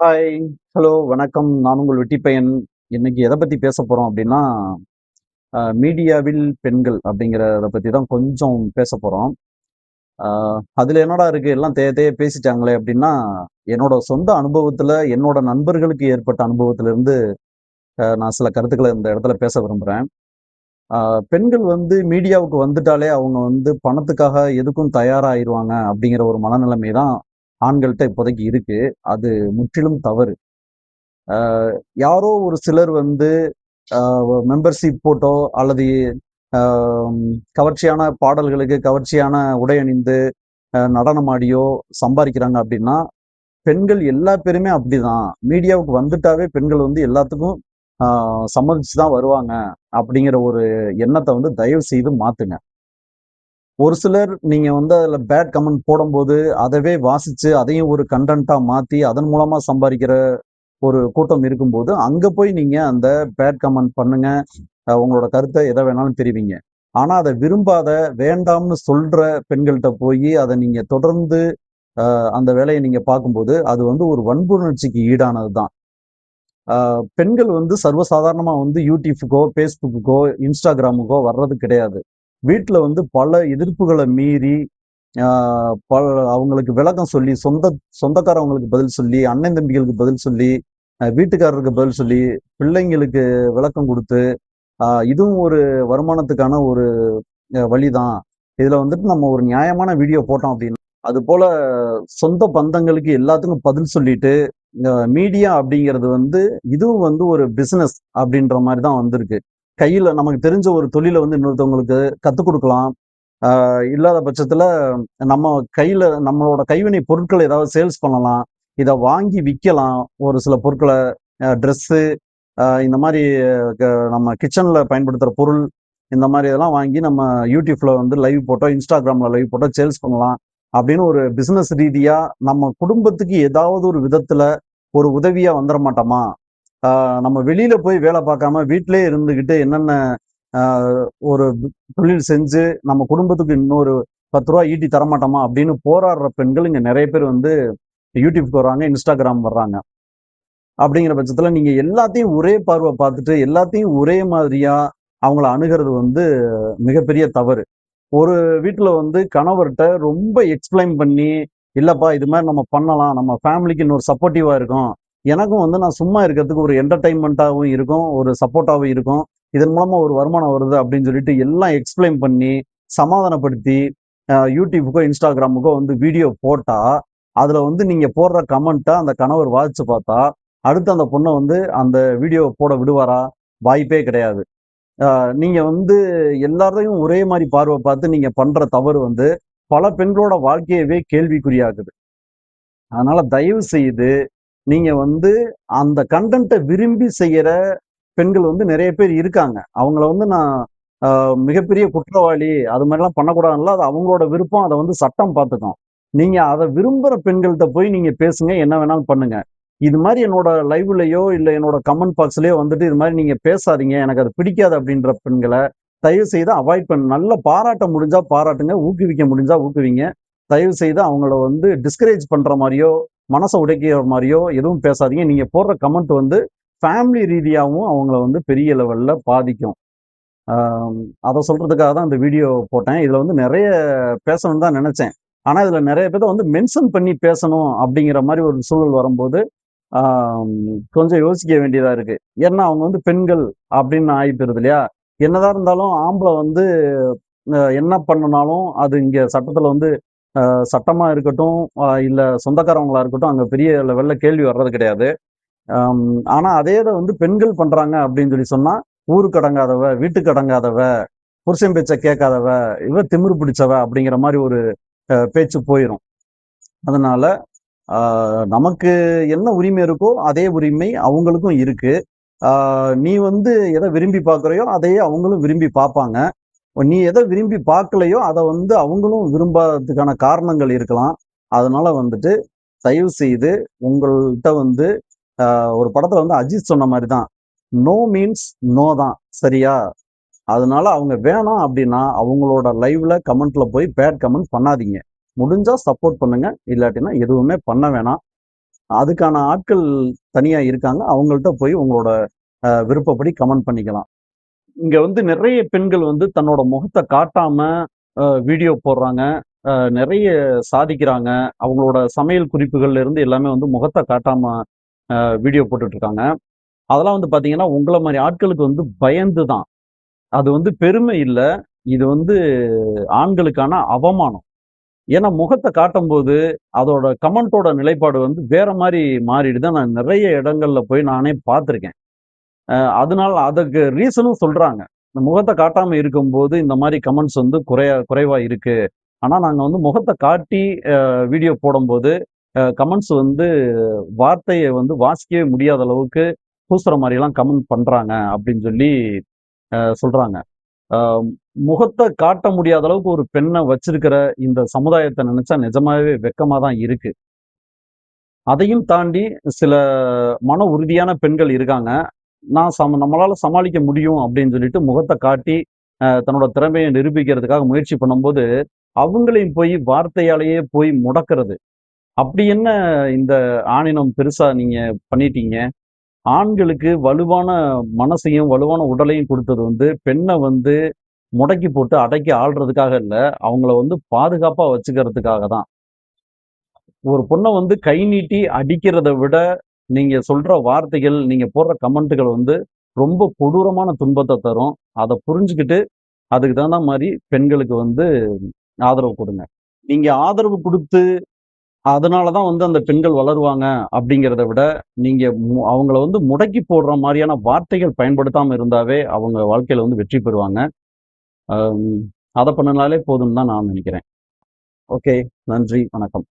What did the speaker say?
Hi, hello, வணக்கம். நான் உங்கள் வெட்டிப்பையன். இன்னைக்கு எதை பத்தி பேச போறோம் அப்படின்னா மீடியாவில் பெண்கள் அப்படிங்கிறத பத்தி தான் கொஞ்சம் பேச போறோம். அதில் அதுல என்னடா இருக்கு எல்லாம் தேய தேய பேசிட்டாங்களே அப்படின்னா என்னோட சொந்த அனுபவத்துல, என்னோட நண்பர்களுக்கு ஏற்பட்ட அனுபவத்திலிருந்து நான் சில கருத்துக்களை இந்த இடத்துல பேச விரும்புறேன். பெண்கள் வந்து மீடியாவுக்கு வந்துட்டாலே அவங்க வந்து பணத்துக்காக எதுக்கும் தயாராகிடுவாங்க அப்படிங்கிற ஒரு மனநிலைமை தான் ஆண்கள்கிட்ட இப்போதைக்கு இருக்கு. அது முற்றிலும் தவறு. யாரோ ஒரு சிலர் வந்து மெம்பர்ஷிப் போட்டோ அல்லது கவர்ச்சியான பாடல்களுக்கு கவர்ச்சியான உடை அணிந்து நடனமாடியோ சம்பாதிக்கிறாங்க அப்படின்னா பெண்கள் எல்லா பேருமே அப்படிதான். மீடியாவுக்கு வந்துட்டாவே பெண்கள் வந்து எல்லாத்துக்கும் சம்மதிச்சு தான் வருவாங்க. அப்படிங்கிற ஒரு எண்ணத்தை வந்து தயவு செய்து மாத்துங்க. ஒரு சிலர் நீங்க வந்து அதுல பேட் கமெண்ட் போடும்போது, அதவே வாசிச்சு அதையும் ஒரு கண்டென்ட்டா மாத்தி அதன் மூலமா சம்பாதிக்கிற ஒரு கூட்டம் இருக்கும்போது, அங்க போய் நீங்க அந்த பேட் கமெண்ட் பண்ணுங்க. உங்களோட கருத்தை எதை வேணாலும் தெரிவிங்க. ஆனா அதை விரும்பாத, வேண்டாம்னு சொல்ற பெண்கள்கிட்ட போய் அதை நீங்க தொடர்ந்து அந்த வேலையை நீங்க பார்க்கும்போது, அது வந்து ஒரு வன்புணர்ச்சிக்கு ஈடானது தான். பெண்கள் வந்து சர்வசாதாரணமா வந்து யூடியூப்புக்கோ ஃபேஸ்புக்குக்கோ இன்ஸ்டாகிராமுக்கோ வர்றது கிடையாது. வீட்டில் வந்து பல எதிர்ப்புகளை மீறி, பல அவங்களுக்கு விளக்கம் சொல்லி, சொந்த சொந்தக்காரவங்களுக்கு பதில் சொல்லி, அண்ணன் தம்பிகளுக்கு பதில் சொல்லி, வீட்டுக்காரருக்கு பதில் சொல்லி, பிள்ளைங்களுக்கு விளக்கம் கொடுத்து இதுவும் ஒரு வருமானத்துக்கான ஒரு வழிதான். இதில் வந்துட்டு நம்ம ஒரு நியாயமான வீடியோ போட்டோம் அப்படின்னா அது போல் சொந்த பந்தங்களுக்கு எல்லாத்துக்கும் பதில் சொல்லிட்டு, மீடியா அப்படிங்கிறது வந்து, இதுவும் வந்து ஒரு பிஸ்னஸ் அப்படின்ற மாதிரி தான் வந்திருக்கு. கையில் நமக்கு தெரிஞ்ச ஒரு தொழிலை வந்து இன்னொருத்தவங்களுக்கு கற்றுக் கொடுக்கலாம் இல்லாத பட்சத்தில் நம்ம கையில் நம்மளோட கைவினை பொருட்களை ஏதாவது சேல்ஸ் பண்ணலாம். இதை வாங்கி விற்கலாம் ஒரு சில பொருட்களை ட்ரெஸ்ஸு இந்த மாதிரி க நம்ம கிச்சனில் பயன்படுத்துகிற பொருள், இந்த மாதிரி இதெல்லாம் வாங்கி நம்ம யூடியூப்பில் வந்து லைவ் போட்டோம் இன்ஸ்டாகிராமில் லைவ் போட்டோம் சேல்ஸ் பண்ணலாம். அப்படின்னு ஒரு பிஸ்னஸ் ரீதியாக நம்ம குடும்பத்துக்கு ஏதாவது ஒரு விதத்தில் ஒரு உதவியாக வந்துட மாட்டோமா? நம்ம வெளியில போய் வேலை பார்க்காம வீட்டிலேயே இருந்துகிட்டு என்னென்ன ஒரு தொழில் செஞ்சு நம்ம குடும்பத்துக்கு இன்னொரு பத்து ரூபா ஈட்டி தரமாட்டோமா? அப்படின்னு போராடுற பெண்கள் இங்க நிறைய பேர் வந்து யூடியூப்க்கு வர்றாங்க, இன்ஸ்டாகிராம் வர்றாங்க. அப்படிங்கிற பட்சத்துல நீங்க எல்லாத்தையும் ஒரே பார்வை பார்த்துட்டு, எல்லாத்தையும் ஒரே மாதிரியா அவங்கள அணுகிறது வந்து மிகப்பெரிய தவறு. ஒரு வீட்டுல வந்து கணவர்கிட்ட ரொம்ப எக்ஸ்பிளைன் பண்ணி, இல்லப்பா இது மாதிரி நம்ம பண்ணலாம். நம்ம ஃபேமிலிக்கு இன்னொரு சப்போர்ட்டிவா இருக்கும். எனக்கும் வந்து நான் சும்மா இருக்கிறதுக்கு ஒரு என்டர்டைன்மெண்ட்டாகவும் இருக்கும். ஒரு சப்போர்ட்டாகவும் இருக்கும். இதன் மூலமாக ஒரு வருமானம் வருது அப்படின்னு சொல்லிட்டு எல்லாம் எக்ஸ்பிளைன் பண்ணி, சமாதானப்படுத்தி, யூடியூபுக்கோ இன்ஸ்டாகிராமுக்கோ வந்து வீடியோ போட்டால் அதில் வந்து நீங்கள் போடுற கமெண்ட்டை அந்த கணவர் வாசிச்சு பார்த்தா, அடுத்து அந்த பொண்ணை வந்து அந்த வீடியோ போட விடுவாரா? வாய்ப்பே கிடையாது. நீங்கள் வந்து எல்லாரையும் ஒரே மாதிரி பார்வை பார்த்து நீங்கள் பண்ணுற தவறு வந்து, பல பெண்களோட வாழ்க்கையவே கேள்விக்குறியாக்குது. அதனால் தயவு செய்து, நீங்க வந்து அந்த கண்டென்ட்டை விரும்பி செய்யற பெண்கள் வந்து நிறைய பேர் இருக்காங்க. அவங்கள வந்து நான் மிகப்பெரிய குற்றவாளி, அது மாதிரிலாம் பண்ணக்கூடாதுன்னுல, அது அவங்களோட விருப்பம். அதை வந்து சட்டம் பார்த்துக்கும். நீங்க அதை விரும்புற பெண்கள்கிட்ட போய் நீங்க பேசுங்க. என்ன வேணாலும் பண்ணுங்க. இது மாதிரி என்னோட லைவ்லயோ, இல்லை என்னோட கமெண்ட் பாக்ஸ்லயோ வந்துட்டு இது மாதிரி நீங்க பேசாதீங்க. எனக்கு அது பிடிக்காது அப்படின்ற பெண்களை தயவு செய்து அவாய்ட் பண்ண நல்லா பாராட்ட முடிஞ்சா பாராட்டுங்க. ஊக்குவிக்க முடிஞ்சா ஊக்குவிங்க. தயவு செய்து அவங்கள வந்து டிஸ்கரேஜ் பண்ற மாதிரியோ மனசை உடைக்கிற மாதிரியோ எதுவும் பேசாதீங்க. நீங்கள் போடுற கமெண்ட் வந்து ஃபேமிலி ரீதியாகவும் அவங்கள வந்து பெரிய லெவலில் பாதிக்கும். அதை சொல்கிறதுக்காக தான் இந்த வீடியோ போட்டேன். இதில் வந்து நிறைய பேசணும்னு தான் நினச்சேன் ஆனால் இதில் நிறைய பேத்த வந்து மென்ஷன் பண்ணி பேசணும் அப்படிங்கிற மாதிரி ஒரு சூழல் வரும்போது, கொஞ்சம் யோசிக்க வேண்டியதாக இருக்குது ஏன்னா அவங்க வந்து பெண்கள் அப்படின்னு ஆயி இல்லையா? என்னதான் இருந்தாலும் ஆம்பளை வந்து என்ன பண்ணுனாலும், அது இங்கே சட்டத்தில் வந்து சட்டமாக சட்டமா இருக்கட்டும், இல்லை சொந்தக்காரவங்களா இருக்கட்டும், அங்கே பெரிய லெவல்ல கேள்வி வர்றது கிடையாது. ஆனால் ஆனா அதே இதை வந்து பெண்கள் பண்றாங்க அப்படின்னு சொல்லி சொன்னால் ஊருக்கு அடங்காதவ, வீட்டுக்கு அடங்காதவ, புருஷன் பேச்சை கேட்காதவ, இவ திமிரு பிடிச்சவ அப்படிங்கிற மாதிரி ஒரு பேச்சு போயிடும் அதனால நமக்கு என்ன உரிமை இருக்கோ, அதே உரிமை அவங்களுக்கும் இருக்கு. நீ வந்து எதை விரும்பி பார்க்குறையோ, அதையே அவங்களும் விரும்பி பார்ப்பாங்க. நீ எதை விரும்பி பார்க்கலையோ, அதை வந்து அவங்களும் விரும்பாததுக்கான காரணங்கள் இருக்கலாம். அதனால வந்துட்டு, தயவு செய்து உங்கள்கிட்ட வந்து ஒரு படத்துல வந்து அஜித் சொன்ன மாதிரி தான். நோ மீன்ஸ் நோ தான். சரியா? அதனால அவங்க வேணாம் அப்படின்னா, அவங்களோட லைவ்ல கமெண்ட்ல போய் பேட் கமெண்ட் பண்ணாதீங்க. முடிஞ்சா சப்போர்ட் பண்ணுங்க. இல்லாட்டினா எதுவுமே பண்ண வேணாம். அதுக்கான ஆட்கள் தனியா இருக்காங்க. அவங்கள்ட்ட போய் உங்களோட விருப்பப்படி கமெண்ட் பண்ணிக்கலாம். இங்க வந்து நிறைய பெண்கள் வந்து தன்னோட முகத்தை காட்டாம வீடியோ போடுறாங்க. நிறைய சாதிக்கிறாங்க. அவங்களோட சமையல் குறிப்புகள்ல இருந்து எல்லாமே வந்து முகத்தை காட்டாம வீடியோ போட்டுட்டு இருக்காங்க. அதெல்லாம் வந்து பார்த்தீங்கன்னா, உங்களை மாதிரி ஆட்களுக்கு வந்து பயந்து தான். அது வந்து பெருமை இல்லை இது வந்து ஆண்களுக்கான அவமானம். ஏன்னா முகத்த காட்டும்போது, அதோட கமெண்டோட நிலைப்பாடு வந்து வேற மாதிரி மாறிடுது. நான் நிறைய இடங்கள்ல போய் நானே பார்த்துருக்கேன். அதனால அதுக்கு ரீசனும் சொல்றாங்க. இந்த முகத்தை காட்டாம இருக்கும்போது, இந்த மாதிரி கமெண்ட்ஸ் வந்து குறையா குறைவா இருக்கு. ஆனா நாங்க வந்து முகத்தை காட்டி வீடியோ போடும்போது, கமெண்ட்ஸ் வந்து வார்த்தையை வந்து வாசிக்கவே முடியாத அளவுக்கு கூசுற மாதிரிலாம் கமெண்ட் பண்றாங்க அப்படின்னு சொல்லி அ சொல்றாங்க. முகத்தை காட்ட முடியாத அளவுக்கு ஒரு பெண்ணை வச்சிருக்கிற இந்த சமுதாயத்தை நினச்சா நிஜமாவே வெட்கமா தான் இருக்கு. அதையும் தாண்டி சில மன உறுதியான பெண்கள் இருக்காங்க. நான் சம நம்மளால சமாளிக்க முடியும் அப்படின்னு சொல்லிட்டு முகத்தை காட்டி, தன்னோட திறமைய நிரூபிக்கிறதுக்காக முயற்சி பண்ணும்போது, அவங்களையும் போய் வார்த்தையாலேயே போய் முடக்கிறது அப்படி என்ன இந்த ஆணினம் பெருசா நீங்க பண்ணிட்டீங்க? ஆண்களுக்கு வலுவான மனசையும், வலுவான உடலையும் கொடுத்தது வந்து, பெண்ண வந்து முடக்கி போட்டு அடக்கி ஆள்றதுக்காக இல்ல. அவங்கள வந்து பாதுகாப்பா வச்சுக்கிறதுக்காக தான். ஒரு பொண்ணை வந்து கை நீட்டி அடிக்கிறத விட, நீங்க சொல்ற வார்த்தைகள், நீங்க போடுற கமெண்ட்டுகள் வந்து ரொம்ப கொடூரமான துன்பத்தை தரும். அதை புரிஞ்சுக்கிட்டு அதுக்கு தகுந்த மாதிரி பெண்களுக்கு வந்து ஆதரவு கொடுங்க நீங்க ஆதரவு கொடுத்து அதனால தான் வந்து அந்த பெண்கள் வளருவாங்க அப்படிங்கிறத விட, நீங்க மு அவங்கள வந்து முடக்கி போடுற மாதிரியான வார்த்தைகள் பயன்படுத்தாம இருந்தாவே, அவங்க வாழ்க்கையில வந்து வெற்றி பெறுவாங்க. அதை பண்ணினாலே பண்ணுனாலே போதும்னு தான் நான் நினைக்கிறேன் ஓகே. நன்றி. வணக்கம்.